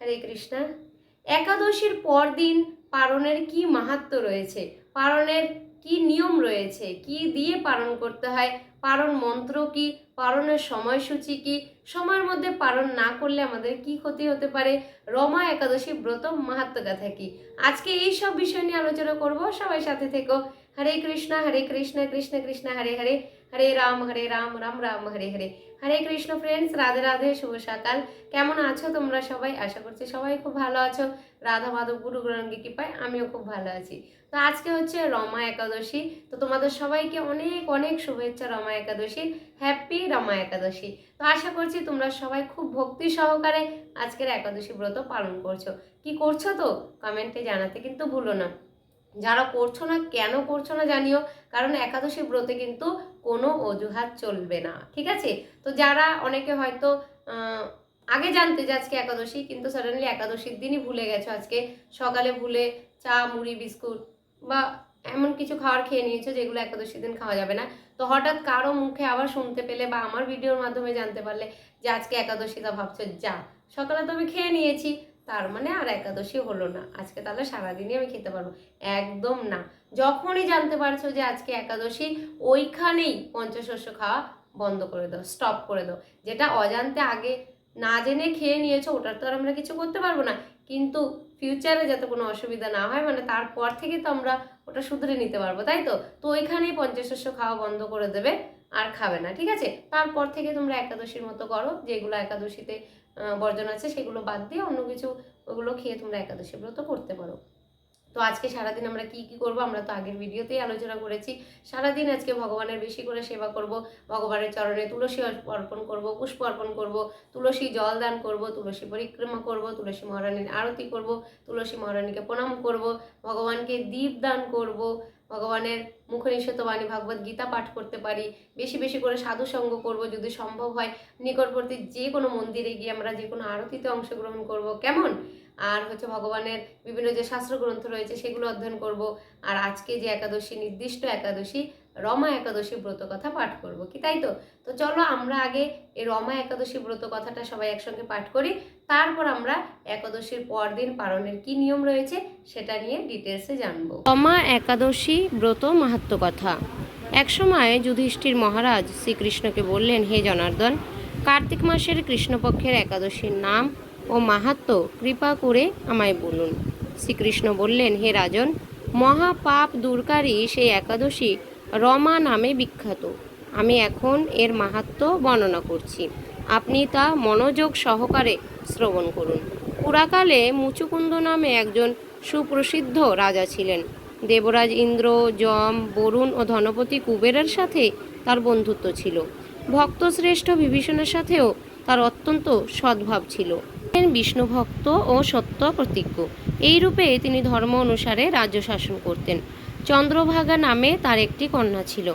হরে কৃষ্ণা। একাদশীর পরদিন পালনের কি মাহাত্ম রয়েছে? পালনের কি নিয়ম রয়েছে? কি দিয়ে পালন করতে হয়? পালন মন্ত্র কি? পালনের সময়সূচি কি? সময়ের মধ্যে পালন না করলে আমাদের কি ক্ষতি হতে পারে? রমা একাদশী ব্রত মাহাত্ম কথা কি? আজকে এই সব বিষয় নিয়ে আলোচনা করব। সবাই সাথে থেকো। হরে কৃষ্ণা হরে কৃষ্ণা, কৃষ্ণ কৃষ্ণ, হরে হরে। হরে রাম হরে রাম রাম রাম, হরে হরে। হরে কৃষ্ণ ফ্রেন্ডস রাধে রাধে, শুভ সকাল। কেমন আছো তোমরা সবাই? আশা করছি সবাই খুব ভালো আছো। রাধা মাধব, গুরু গ্রহণকে কৃপায় আমিও খুব ভালো আছি। তো আজকে হচ্ছে রমা একাদশী। তো তোমাদের সবাইকে অনেক অনেক শুভেচ্ছা রমা একাদশীর হ্যাপি রমা একাদশী। তো আশা করছি তোমরা সবাই খুব ভক্তি সহকারে আজকের একাদশী ব্রত পালন করছ। কি করছ তো? কমেন্টে জানাতে কিন্তু ভুলো না। যারা করছ না, কেন করছ না জানিও, কারণ একাদশী ব্রতে কিন্তু কোনো অজুহাত চলবে না, ঠিক আছে? তো যারা অনেকে হয়তো আগে জানতে যে আজকে একাদশী, কিন্তু সাডেনলি একাদশীর দিনই ভুলে গেছো, আজকে সকালে ভুলে চা, মুড়ি, বিস্কুট বা এমন কিছু খাবার খেয়ে নিয়েছো যেগুলো একাদশীর দিন খাওয়া যাবে না, তো হঠাৎ কারও মুখে আবার শুনতে পেলে বা আমার ভিডিওর মাধ্যমে জানতে পারলে যে আজকে একাদশী তা ভাবছ, যা, সকালে তো আমি খেয়ে নিয়েছি তার মানে আর একাদশী হলো না। আজকে তাহলে সারাদিনই আমি খেতে পারব। একদম না। যখনই জানতে পারছ যে আজকে একাদশী, ওইখানেই পঞ্চশস্য খাওয়া বন্ধ করে দাও স্টপ করে দাও। যেটা অজান্তে আগে না জেনে খেয়ে নিয়েছো, ওটার তো আর আমরা কিছু করতে পারব না। কিন্তু ফিউচারে যাতে কোনো অসুবিধা না হয় মানে তারপর থেকে তো আমরা ওটা শুধরে নিতে পারব, তাই তো? তো ওইখানেই পঞ্চশস্য খাওয়া বন্ধ করে দেবে। আর খাবে না, ঠিক আছে? তারপর থেকে তোমরা একাদশীর মতো করো, যেগুলো একাদশীতে বর্জন আছে সেগুলো বাদ দিয়ে অন্য কিছু ওগুলো খেয়ে তোমরা একাদশী ব্রত করতে পারো। তো আজকে সারাদিন আমরা কি কি করব, আমরা তো আগের ভিডিওতেই আলোচনা করেছি। সারাদিন আজকে ভগবানের বেশি করে সেবা করব, ভগবানের চরণে তুলসী অর্পণ করব, পুষ্প অর্পণ করব, তুলসী জল দান করব, তুলসী পরিক্রমা করব, তুলসী মহারানীর আরতি করব, তুলসী মহারানীকে প্রণাম করব, ভগবানকে দীপ দান করব, ভগবানের মুখনিষেধ বাণী ভাগবত গীতা পাঠ করতে পারি, বেশি বেশি করে সাধু সঙ্গ করব যদি সম্ভব হয়, নিকটবর্তী যে কোনো মন্দিরে গিয়ে আমরা যে কোনো আরতিতে অংশগ্রহণ করব, কেমন? আর হচ্ছে ভগবানের বিভিন্ন যে শাস্ত্রগ্রন্থ রয়েছে সেগুলো অধ্যয়ন করব। আর আজকে যে একাদশী, নির্দিষ্ট একাদশী রমা একাদশী ব্রত কথা পাঠ করব, কি তাই তো? তো চলো আমরা আগে এই রমা একাদশী ব্রত কথাটা সবাই একসঙ্গে পাঠ করি, তারপর আমরা একাদশীর পরদিন পালনের কি নিয়ম রয়েছে সেটা নিয়ে ডিটেলসে জানব। রমা একাদশী ব্রত মাহাত্ম কথা। একসময় যুধিষ্ঠির মহারাজ শ্রীকৃষ্ণকে বললেন, হে জনার্দন, কার্তিক মাসের কৃষ্ণপক্ষের একাদশীর নাম ও মাহাত্ম কৃপা করে আমায় বলুন। শ্রীকৃষ্ণ বললেন, হে রাজন, মহাপাপ দূরকারী সেই একাদশী রমা নামে বিখ্যাত। আমি এখন এর মাহাত্ম বর্ণনা করছি। আপনি তা মনোযোগ সহকারে শ্রবণ করুন। পুরাকালে মুচুকুন্দ নামে একজন সুপ্রসিদ্ধ রাজা ছিলেন। দেবরাজ ইন্দ্র, যম, বরুণ ও ধনপতি কুবেরের সাথে তার বন্ধুত্ব ছিল। ভক্তশ্রেষ্ঠ বিভীষণের সাথেও তার অত্যন্ত সদ্ভাব ছিল। বিষ্ণু ভক্ত ও সত্য প্রতিজ্ঞ। এই রূপে তিনি ধর্ম অনুসারে রাজ্য শাসন করতেন। চন্দ্রভাগা নামে তার একটি কন্যা ছিল।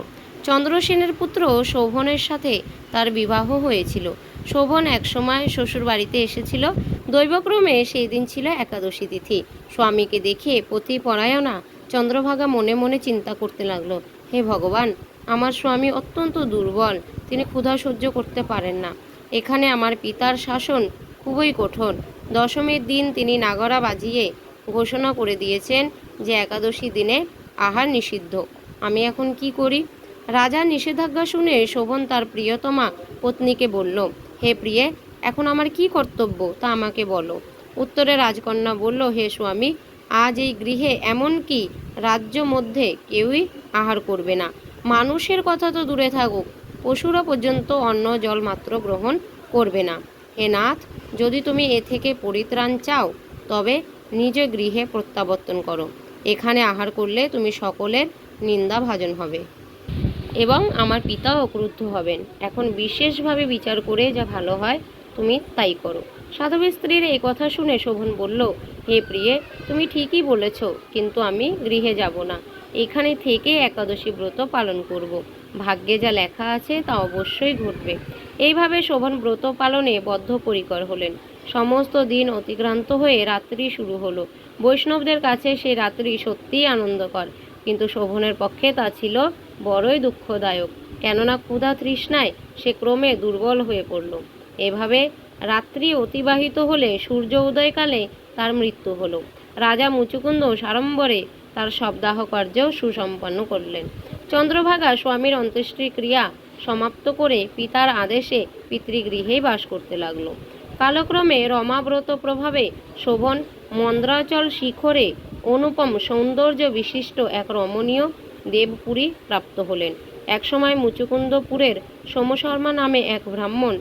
চন্দ্রসেনের পুত্র শোভনের সাথে তার বিবাহ হয়েছিল। শোভন একসময় শ্বশুর বাড়িতে এসেছিল। দৈবক্রমে সেই দিন ছিল একাদশী তিথি। স্বামীকে দেখে পতি পরায়ণা চন্দ্রভাগা মনে মনে চিন্তা করতে লাগল, হে ভগবান, আমার স্বামী অত্যন্ত দুর্বল, তিনি ক্ষুধা সহ্য করতে পারেন না। এখানে আমার পিতার শাসন খুবই কঠোর। দশমীর দিন তিনি নাগরা বাজিয়ে ঘোষণা করে দিয়েছেন যে একাদশী দিনে আহার নিষিদ্ধ। আমি এখন কি করি? রাজার নিষেধাজ্ঞা শুনে শোভন তার প্রিয়তমা পত্নীকে বলল, হে প্রিয়ে, এখন আমার কি কর্তব্য তা আমাকে বলো। উত্তরে রাজকন্যা বলল, হে স্বামী, আজ এই গৃহে এমন কি রাজ্য মধ্যে কেউই আহার করবে না। মানুষের কথা তো দূরে থাকুক, পশুরা পর্যন্ত অন্ন জল মাত্র গ্রহণ করবে না। হে নাথ, যদি তুমি এ থেকে পরিত্রাণ চাও, তবে নিজ গৃহে প্রত্যাবর্তন করো। এখানে আহার করলে তুমি সকলের নিন্দা ভাজন হবে। এবং আমার পিতাও ক্রুদ্ধ হবেন। এখন বিশেষভাবে বিচার করে যা ভালো হয়, তুমি তাই করো। সাধবী স্ত্রীর এই কথা শুনে শোভন বলল, হে প্রিয়ে, তুমি ঠিকই বলেছ, কিন্তু আমি গৃহে যাব না। এখানে থেকে একাদশী ব্রত পালন করব। ভাগ্যে যা লেখা আছে তা অবশ্যই ঘটবে। এইভাবে শোভন ব্রত পালনে বদ্ধপরিকর হলেন। সমস্ত দিন অতিক্রান্ত হয়ে রাত্রি শুরু হলো। বৈষ্ণবদের কাছে সেই রাত্রি সত্যিই আনন্দকর। কিন্তু শোভনের পক্ষে তা ছিল বড়ই দুঃখদায়ক। কেননা ক্ষুধা তৃষ্ণায় সে ক্রমে দুর্বল হয়ে পড়ল। এভাবে রাত্রি অতিবাহিত হলে সূর্য উদয়কালে তার মৃত্যু হলো। রাজা মুচুকুন্দ সাড়ম্বরে তার শবদাহ কার্য সুসম্পন্ন করলেন। চন্দ্রভাগা স্বামীর অন্ত্যেষ্টি ক্রিয়া সমাপ্ত করে পিতার আদেশে পিতৃগৃহেই বাস করতে লাগল। কালক্রমে রমাব্রত প্রভাবে শোভন মন্দ্রাচল শিখরে অনুপম সৌন্দর্য বিশিষ্ট এক রমণীয় দেবপুরী প্রাপ্ত হলেন। একসময় মুচুকুন্দপুরের সোমশর্মা নামে এক ব্রাহ্মণ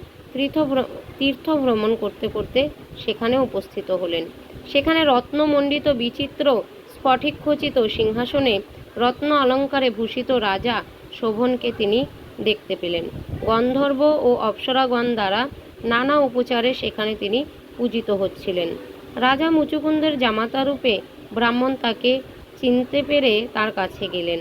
তীর্থ ভ্রমণ করতে করতে সেখানে উপস্থিত হলেন। সেখানে রত্নমণ্ডিত বিচিত্র স্ফটিকখচিত সিংহাসনে রত্ন অলঙ্কারে ভূষিত রাজা শোভনকে তিনি দেখতে পেলেন। গন্ধর্ব ও অপ্সরাগণ দ্বারা নানা উপচারে সেখানে তিনি পূজিত হচ্ছিলেন। রাজা মুচুকুন্দের জামাতা রূপে ব্রাহ্মণ তাকে চিনতে পেরে তার কাছে গেলেন।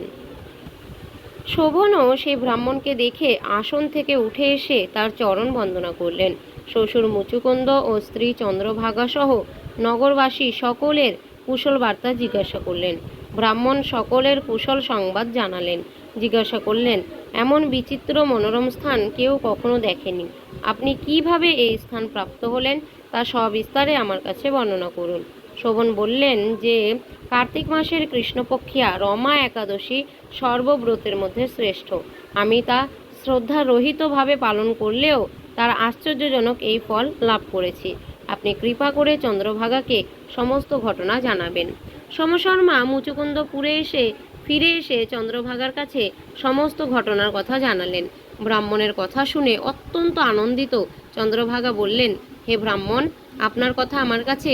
শোভনও সেই ব্রাহ্মণকে দেখে আসন থেকে উঠে এসে তার চরণ বন্দনা করলেন। শ্বশুর মুচুকুন্দ ও স্ত্রী চন্দ্রভাগা সহ নগরবাসী সকলের কুশল বার্তা জিজ্ঞাসা করলেন। ব্রাহ্মণ সকলের কুশল সংবাদ জানালেন। জিজ্ঞাসা করলেন, এমন বিচিত্র মনোরম স্থান কেউ কখনো দেখেনি। আপনি কীভাবে এই স্থান প্রাপ্ত হলেন তা সবিস্তারে আমার কাছে বর্ণনা করুন। শোভন বললেন যে, কার্তিক মাসের কৃষ্ণপক্ষিয়া রমা একাদশী সর্বব্রতের মধ্যে শ্রেষ্ঠ। আমি তা শ্রদ্ধারহিতভাবে পালন করলেও তার আশ্চর্যজনক এই ফল লাভ করেছি। আপনি কৃপা করে চন্দ্রভাগাকে সমস্ত ঘটনা জানাবেন। সমশর্মা মুচুকুন্দপুরে এসে ফিরে এসে চন্দ্রভাগার কাছে সমস্ত ঘটনার কথা জানালেন। ব্রাহ্মণের কথা শুনে অত্যন্ত আনন্দিত চন্দ্রভাগা বললেন, হে ব্রাহ্মণ, আপনার কথা আমার কাছে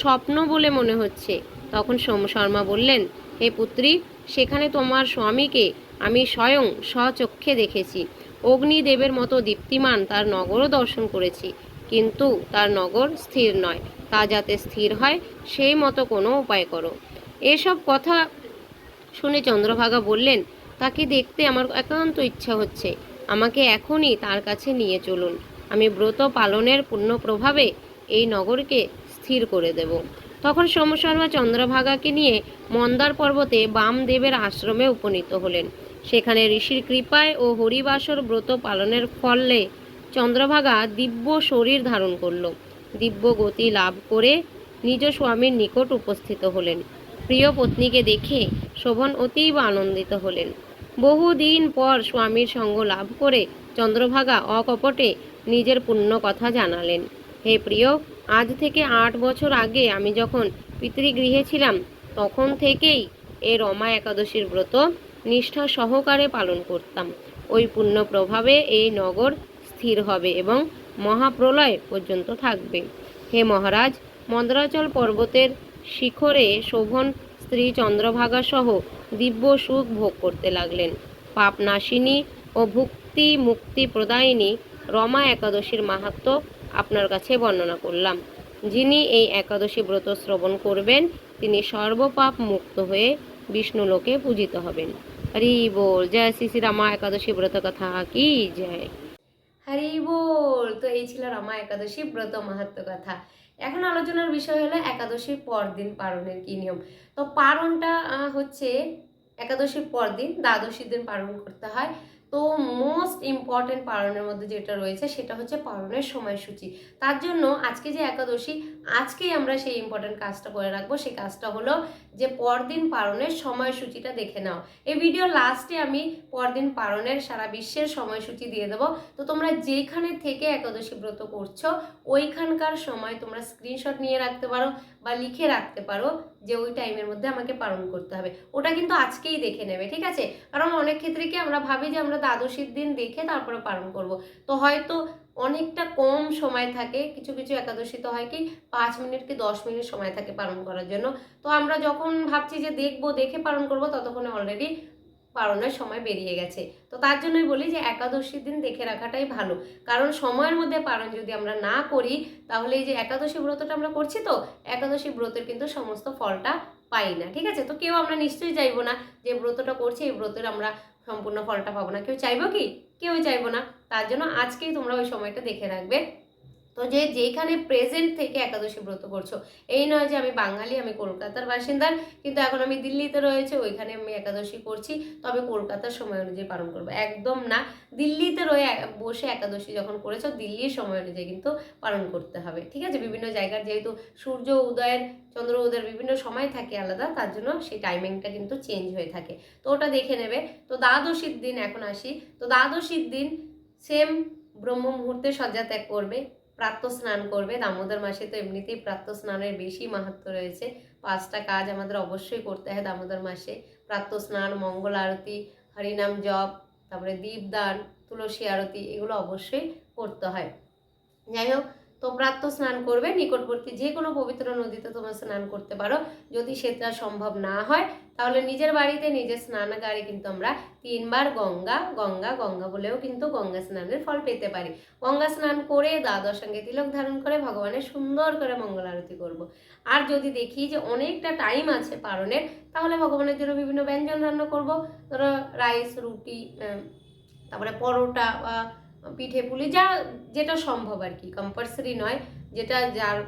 স্বপ্ন বলে মনে হচ্ছে। তখন সোম শর্মা বললেন, হে পুত্রী, সেখানে তোমার স্বামীকে আমি স্বয়ং স্বচক্ষে দেখেছি। অগ্নিদেবের মতো দীপ্তিমান তার নগরও দর্শন করেছি, কিন্তু তার নগর স্থির নয়। তা যাতে স্থির হয়, সেই মতো কোনো উপায় করো। এসব কথা শুনে চন্দ্রভাগা বললেন, তাকে দেখতে আমার একান্ত ইচ্ছা হচ্ছে। আমাকে এখনই তার কাছে নিয়ে চলুন। আমি ব্রত পালনের পূর্ণ প্রভাবে এই নগরকে স্থির করে দেব। তখন সোমশর্মা চন্দ্রভাগাকে নিয়ে মন্দার পর্বতে বামদেবের আশ্রমে উপনীত হলেন। সেখানে ঋষির কৃপায় ও হরিবাসর ব্রত পালনের ফলে চন্দ্রভাগা দিব্য শরীর ধারণ করল। দিব্য গতি লাভ করে নিজ স্বামীর নিকট উপস্থিত হলেন। প্রিয় পত্নীকে দেখে শোভন অতীব আনন্দিত হলেন। বহুদিন পর স্বামীর সঙ্গ লাভ করে চন্দ্রভাগা অকপটে নিজের পুণ্য কথা জানালেন। হে প্রিয়, আজ থেকে আট বছর আগে আমি যখন পিতৃগৃহে ছিলাম, তখন থেকেই এ রমা একাদশীর ব্রত নিষ্ঠা সহকারে পালন করতাম। ওই পুণ্য প্রভাবে এই নগর স্থির হবে এবং মহাপ্রলয় পর্যন্ত থাকবে। হে মহারাজ, মন্দ্রাচল পর্বতের শিখরে শোভন স্ত্রী চন্দ্রভাগা সহ দিব্য সুখ ভোগ করতে লাগলেন। পাপ নাশিনী ও ভুক্তি মুক্তি প্রদায়িনী রমা একাদশীর মাহাত্ম্য আপনার কাছে বর্ণনা করলাম। যিনি এই একাদশী ব্রত শ্রবণ করবেন, তিনি সর্বপাপ মুক্ত হয়ে বিষ্ণুলোকে পূজিত হবেন। হরি বল, জয় শ্রী শ্রী রামা একাদশী ব্রত কথা কি জয়? হরি বল, তো এই ছিল রমা একাদশী ব্রত মাহাত্ম কথা। এখন আলোচনার বিষয় হলো একাদশীর পরদিন পালনের কী নিয়ম। তো পালনটা হচ্ছে একাদশীর পরদিন দ্বাদশীর দিন পালন করতে হয়। তো মোস্ট ইম্পর্টেন্ট পালনের মধ্যে যেটা রয়েছে সেটা হচ্ছে পালনের সময়সূচি। তার জন্য আজকে যে একাদশী আজকেই আমরা সেই ইম্পর্টেন্ট কাজটা করে রাখব। সেই কাজটা হলো যে পরদিন পালনের সময়সূচিটা দেখে নাও। এই ভিডিও লাস্টে আমি পরদিন পালনের সারা বিশ্বের সময়সূচি দিয়ে দেবো। তো তোমরা যেখানে থেকে একাদশী ব্রত করছ, ওইখানকার সময় তোমরা স্ক্রিনশট নিয়ে রাখতে পারো বা লিখে রাখতে পারো যে ওই টাইমের মধ্যে আমাকে পালন করতে হবে। ওটা কিন্তু আজকেই দেখে নেবে, ঠিক আছে? কারণ অনেক ক্ষেত্রে কি আমরা ভাবি যে আমরা দ্বাদশীর দিন দেখে তারপরে পালন করব। তো হয়তো অনেকটা কম সময় থাকে, কিছু কিছু একাদশী তো হয় কি পাঁচ মিনিট কি দশ মিনিট সময় থাকে পালন করার জন্য। তো আমরা যখন ভাবছি যে দেখব, দেখে পালন করব, ততক্ষণে অলরেডি পালনের সময় বেরিয়ে গেছে। তো তার জন্যই বলি যে একাদশীর দিন দেখে রাখাটাই ভালো। কারণ সময়ের মধ্যে পালন যদি আমরা না করি, তাহলে এই যে একাদশী ব্রতটা আমরা করছি তো, একাদশী ব্রতের কিন্তু সমস্ত ফলটা পাই না। ঠিক আছে? তো কেউ আমরা নিশ্চয়ই চাইব না যে ব্রতটা করছি, এই ব্রতের আমরা সম্পূর্ণ ফলটা পাবো না। কেউ চাইব কি? কেউ চাইব না। তার জন্য আজকেই তোমরা ওই সময়টা দেখে রাখবে। তো যে যেখানে প্রেজেন্ট থেকে একাদশী ব্রত করছ, এই নয় যে আমি বাঙালি, আমি কলকাতার বাসিন্দার, কিন্তু এখন আমি দিল্লিতে রয়েছে, ওইখানে আমি একাদশী করছি, তবে কলকাতার সময় অনুযায়ী পালন করব। একদম না, দিল্লিতে রয়ে বসে একাদশী যখন করেছ, দিল্লির সময় অনুযায়ী কিন্তু পালন করতে হবে, ঠিক আছে? বিভিন্ন জায়গার যেহেতু সূর্য, উদয়ের, চন্দ্র, উদয়ের বিভিন্ন সময় থাকে আলাদা, তার জন্য সেই টাইমিংটা কিন্তু চেঞ্জ হয়ে থাকে। তো ওটা দেখে নেবে। তো দ্বাদশীর দিন এখন আসি। তো দ্বাদশীর দিন সেম ব্রহ্ম মুহূর্তে শয্যা ত্যাগ করবে। প্রাত্য স্নান করবে। দামোদর মাসে তো এমনিতেই প্রাত্য স্নানের বেশি মাহাত্ম রয়েছে। পাঁচটা কাজ আমাদের অবশ্যই করতে হয় দামোদর মাসে। প্রাত্য স্নান মঙ্গল আরতি, হরিনাম জপ, তারপরে দীপদান, তুলসী আরতি, এগুলো অবশ্যই করতে হয়। যাই হোক, তো প্রাত্য স্নান করবে। নিকটবর্তী যে কোনো পবিত্র নদীতে তোমরা স্নান করতে পারো। যদি সেটা সম্ভব না হয় তাহলে নিজের বাড়িতে নিজের স্নানাগারে কিন্তু আমরা তিনবার গঙ্গা গঙ্গা গঙ্গা বলেও কিন্তু গঙ্গা স্নানের ফল পেতে পারি। গঙ্গা স্নান করে দ্বাদশ সঙ্গে তিলক ধারণ করে ভগবানের সুন্দর করে মঙ্গল আরতি করব। আর যদি দেখি যে অনেকটা টাইম আছে পারণের তাহলে ভগবানের জন্য বিভিন্ন ব্যঞ্জন রান্না করব। ধরো রাইস রুটি তারপরে পরোটা বা পিঠে পুলি, যা যেটা সম্ভব আর কি। কম্পালসারি নয়, যেটা যার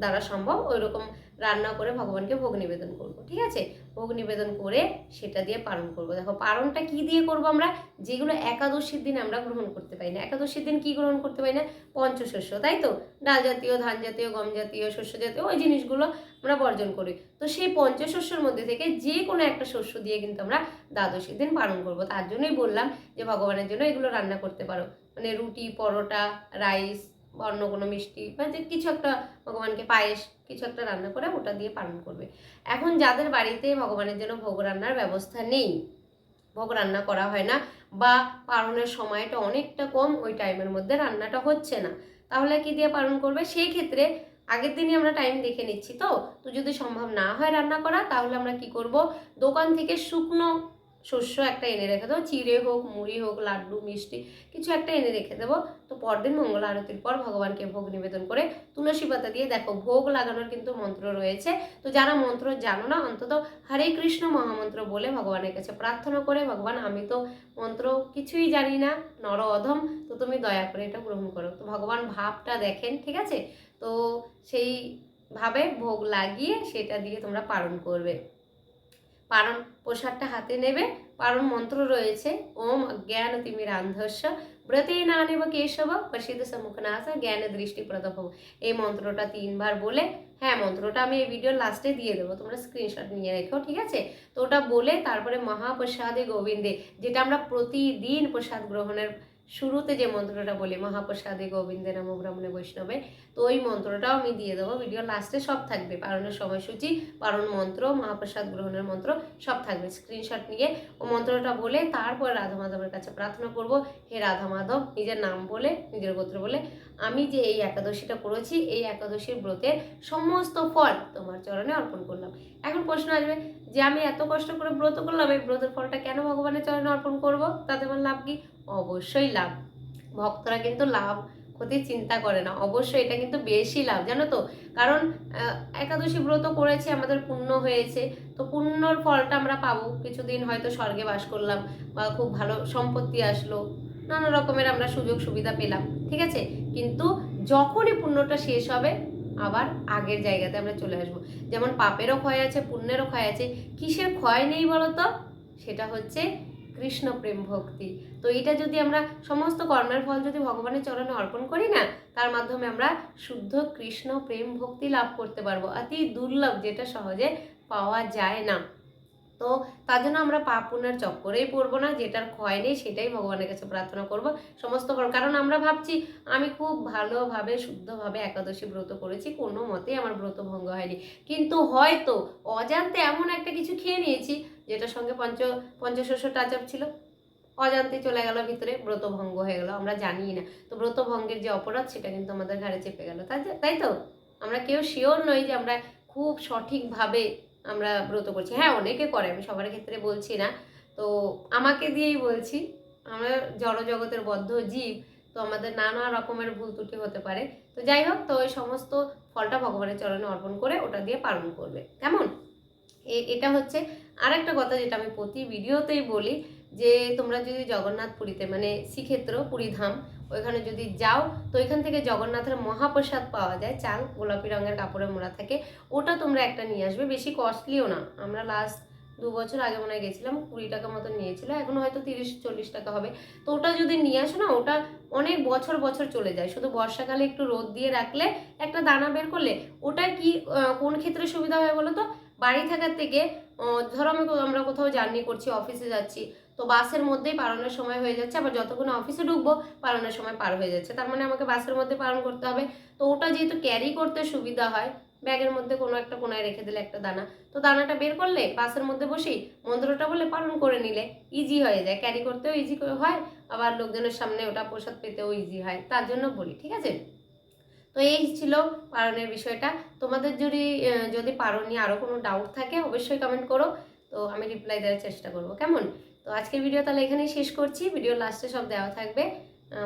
দ্বারা সম্ভব ওই রকম রান্না করে ভগবানকে ভোগ নিবেদন করব, ঠিক আছে? ভোগ নিবেদন করে সেটা দিয়ে পালন করব। দেখো, পালনটা কি দিয়ে করব আমরা? যেগুলো একাদশীর দিন আমরা গ্রহণ করতে পারি না। একাদশীর দিন কি গ্রহণ করতে পারি না? পঞ্চশস্য, তাই তো? ডাল জাতীয়, ধান জাতীয়, গম জাতীয়, শস্য জাতীয়, ওই জিনিসগুলো আমরা বর্জন করি। তো সেই পঞ্চশস্যর মধ্যে থেকে যে কোনো একটা শস্য দিয়ে কিন্তু আমরা দ্বাদশীর দিন পালন করব। তার জন্যই বললাম যে, ভগবানের জন্য এগুলো রান্না করতে পারো। মানে রুটি, পরোটা, রাইস অন্য কোনো মিষ্টি বা যে কিছু একটা ভগবানকে পায়েস, কিছু একটা রান্না করে ওটা দিয়ে পালন করবে। এখন যাদের বাড়িতে ভগবানের জন্য ভোগ রান্নার ব্যবস্থা নেই, ভোগ রান্না করা হয় না বা পালনের সময়টা অনেকটা কম, ওই টাইমের মধ্যে রান্নাটা হচ্ছে না, তাহলে কি দিয়ে পালন করবে? সেই ক্ষেত্রে আগের দিনই আমরা টাইম দেখে নিচ্ছি তো। তো যদি সম্ভব না হয় রান্না করা, তাহলে আমরা কি করব? দোকান থেকে শুকনো শস্য একটা এনে রেখে দেবো, চিড়ে হোক, মুড়ি হোক, লাড্ডু, মিষ্টি, কিছু একটা এনে রেখে দেবো। তো পরদিন মঙ্গল আরতির পর ভগবানকে ভোগ নিবেদন করে তুলসী পাতা দিয়ে দেখো, ভোগ লাগানোর কিন্তু মন্ত্র রয়েছে। তো যারা মন্ত্র জানো না, অন্তত হরে কৃষ্ণ মহামন্ত্র বলে ভগবানের কাছে প্রার্থনা করে, ভগবান আমি তো মন্ত্র কিছুই জানি না, নর অধম, তো তুমি দয়া করে এটা গ্রহণ করো। তো ভগবান ভাবটা দেখেন, ঠিক আছে? তো সেই ভাবে ভোগ লাগিয়ে সেটা দিয়ে তোমরা পালন করবে। পারণ প্রসাদটা হাতে নেবে। পারণ মন্ত্র রয়েছে, ওম অজ্ঞান তিমির আন্ধস্য ব্রতে না নেব কেশব প্রসিদ্ধ সম্মুখনাথ জ্ঞান দৃষ্টি প্রদভব এই মন্ত্রটা তিনবার বলে হ্যাঁ মন্ত্রটা আমি এই ভিডিওর লাস্টে দিয়ে দেবো, তোমরা স্ক্রিনশট নিয়ে রেখো, ঠিক আছে? তো ওটা বলে তারপরে মহাপ্রসাদে গোবিন্দে, যেটা আমরা প্রতিদিন প্রসাদ গ্রহণের শুরুতে যে মন্ত্রটা বলি, মহাপ্রসাদে গোবিন্দে নম ব্রাহ্মণে বৈষ্ণবে, তো ওই মন্ত্রটাও আমি দিয়ে দেবো। ভিডিও লাস্টে সব থাকবে। পারণের সময়সূচি, পারণ মন্ত্র, মহাপ্রসাদ গ্রহণের মন্ত্র, সব থাকবে। স্ক্রিনশট নিয়ে ও মন্ত্রটা বলে তারপর রাধা মাধবের কাছে প্রার্থনা করব, হে রাধা মাধব, নিজের নাম বলে, নিজের গোত্র বলে, আমি যে এই একাদশীটা করেছি, এই একাদশীর ব্রতের সমস্ত ফল তোমার চরণে অর্পণ করলাম। এখন প্রশ্ন আসবে যে আমি এত কষ্ট করে ব্রত করলাম, এই ব্রতের ফলটা কেন ভগবানের চরণে অর্পণ করব? তাতে আমার লাভ কি? অবশ্যই লাভ। ভক্তরা কিন্তু লাভ ক্ষতি চিন্তা করে না। অবশ্যই এটা কিন্তু বেশি লাভ, জানো তো? কারণ একাদশী ব্রত করেছে, আমাদের পুণ্য হয়েছে। তো পুণ্যর ফলটা আমরা পাবো। কিছুদিন হয়তো স্বর্গে বাস করলাম বা খুব ভালো সম্পত্তি আসলো। নানা রকমের আমরা সুযোগ সুবিধা পেলাম, ঠিক আছে? কিন্তু যখনই পুণ্যটা শেষ হবে, আবার আগের জায়গাতে আমরা চলে আসব। যেমন পাপেরও ক্ষয় আছে, পুণ্যেরও ক্ষয় আছে। কিসের ক্ষয় নেই বলো তো? সেটা হচ্ছে কৃষ্ণ প্রেম ভক্তি। তো এটা যদি আমরা সমস্ত কর্মের ফল যদি ভগবানের চরণে অর্পণ করি না, তার মাধ্যমে আমরা শুদ্ধ কৃষ্ণ প্রেম ভক্তি লাভ করতে পারব। অতি দুর্লভ, যেটা সহজে পাওয়া যায় না। তো তার জন্য আমরা পাপ পুণ্যের চক্করেই পড়ব না, যেটার ক্ষয় নেই সেটাই ভগবানের কাছে প্রার্থনা করব সমস্ত কারণ আমরা ভাবছি, আমি খুব ভালোভাবে, শুদ্ধভাবে একাদশী ব্রত করেছি, কোনো মতেই আমার ব্রত ভঙ্গ হয়নি। কিন্তু হয়তো অজান্তে এমন একটা কিছু খেয়ে নিয়েছি, যেটার সঙ্গে পঞ্চ, পঞ্চশস্য টাচাপ ছিল। অজান্তে চলে গেল, ভিতরে ব্রত ভঙ্গ হয়ে গেল, আমরা জানি না। তো ব্রত ভঙ্গের যে অপরাধ, সেটা কিন্তু আমাদের ঘাড়ে চেপে গেল। তাই তাই তো? আমরা কেউ শিওর নই যে আমরা খুব সঠিকভাবে আমরা ব্রত করছি। হ্যাঁ অনেকে করে, আমি সবার ক্ষেত্রে বলছি না। তো আমাকে দিয়েই বলছি, আমরা জড়জগতের বদ্ধ জীব, তো আমাদের নানা রকমের ভুল ত্রুটি হতে পারে। তো যাই হোক, তো ওই সমস্ত ফলটা ভগবানের চরণে অর্পণ করে ওটা দিয়ে পালন করবে। কেমন? এটা হচ্ছে আর একটা কথা যেটা আমি প্রতি ভিডিওতেই বলি, যে তোমরা যদি জগন্নাথ পুরীতে মানে শ্রীক্ষেত্র, পুরীধাম ওইখানে যদি যাও, তো ওইখান থেকে জগন্নাথের মহাপ্রসাদ পাওয়া যায়, চাল, গোলাপি রঙের কাপড়ে মোড়া থাকে। ওটা তোমরা একটা নিয়ে আসবে, বেশি কস্টলিও না। আমরা লাস্ট দু বছর আগে মনে হয় গেছিলাম, কুড়ি টাকা মতো নিয়েছিল, এখন হয়তো তিরিশ, চল্লিশ টাকা হবে। তো ওটা যদি নিয়ে আসো না, ওটা অনেক বছর বছর চলে যায়। শুধু বর্ষাকালে একটু রোদ দিয়ে রাখলে, একটা দানা বের করলে, ওটা কি কোন ক্ষেত্রে সুবিধা হয় বলো তো? বাড়ি থাকার থেকে ধরো আমি আমরা কোথাও জার্নি করছি, অফিসে যাচ্ছি, তো বাসের মধ্যেই পালনের সময় হয়ে যাচ্ছে, আবার যতক্ষণ অফিসে ঢুকবো, পালনের সময় পার হয়ে যাচ্ছে। তার মানে আমাকে বাসের মধ্যে পালন করতে হবে। তো ওটা যেহেতু ক্যারি করতে সুবিধা হয়, ব্যাগের মধ্যে কোনো একটা কোনায় রেখে দিলে একটা দানা, তো দানাটা বের করলে বাসের মধ্যে বসেই মন্ত্রটা বলে পালন করে নিলে ইজি হয়ে যায়। ক্যারি করতেও ইজি হয়, আবার লোকজনের সামনে ওটা প্রসাদ পেতেও ইজি হয়, তার জন্য বলি, ঠিক আছে? তো এই ছিল পালনের বিষয়টা। তোমাদের যদি যদি পারণ নিয়ে আরও কোনো ডাউট থাকে, অবশ্যই কমেন্ট করো। তো আমি রিপ্লাই দেওয়ার চেষ্টা করব, কেমন? তো আজকের ভিডিও তাহলে এখানেই শেষ করছি। ভিডিও লাস্টে সব দেওয়া থাকবে।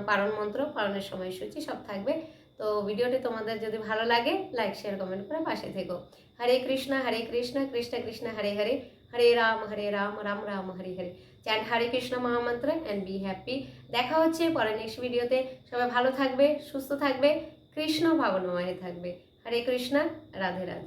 পারণ মন্ত্র পালনের সময়সূচি সব থাকবে। তো ভিডিওটি তোমাদের যদি ভালো লাগে লাইক শেয়ার কমেন্ট করে পাশে থেকো। হরে কৃষ্ণ হরে কৃষ্ণ কৃষ্ণ কৃষ্ণ, হরে হরে। হরে রাম হরে রাম রাম রাম, হরে হরে। চ্যান্ড হরে কৃষ্ণ, মহামন্ত্র অ্যান্ড বি হ্যাপি দেখা হচ্ছে পরে নেক্সট ভিডিওতে সবাই ভালো থাকবে, সুস্থ থাকবে। কৃষ্ণ ভাবনাময় থাকবে। হরে কৃষ্ণা রাধে রাধে।